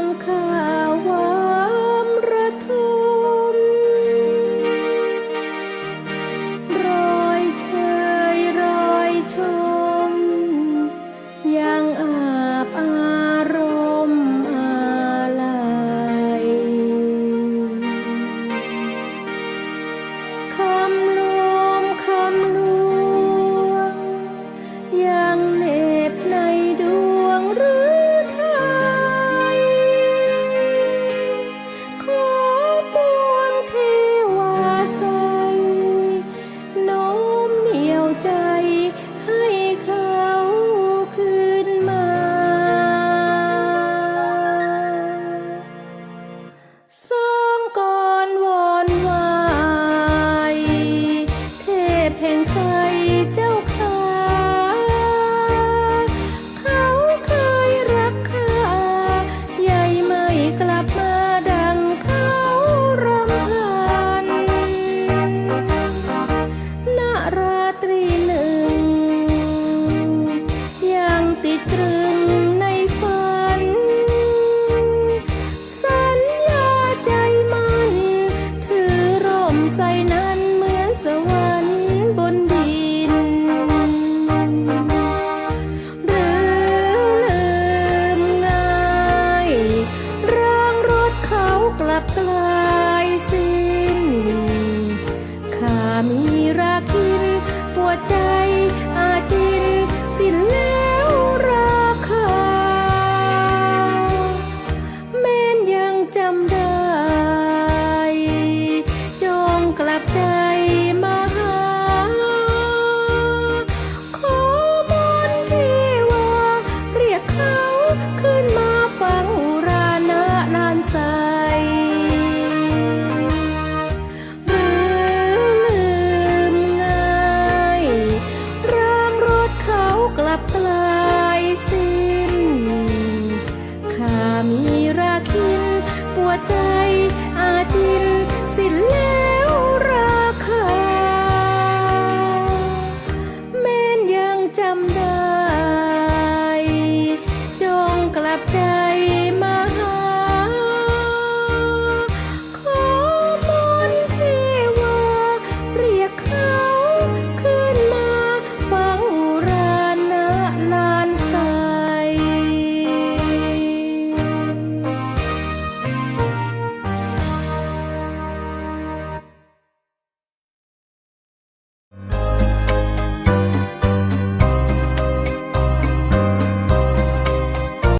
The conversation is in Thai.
conquer. ใสนั้นเหมือนสวรรค์บนดิน หรือลืมง่ายร่างรถเขากลับกลายสิ้น ข้ามีรักกินปวดใจอาจินสิ้นแล้วราคา แม้นยังจำได้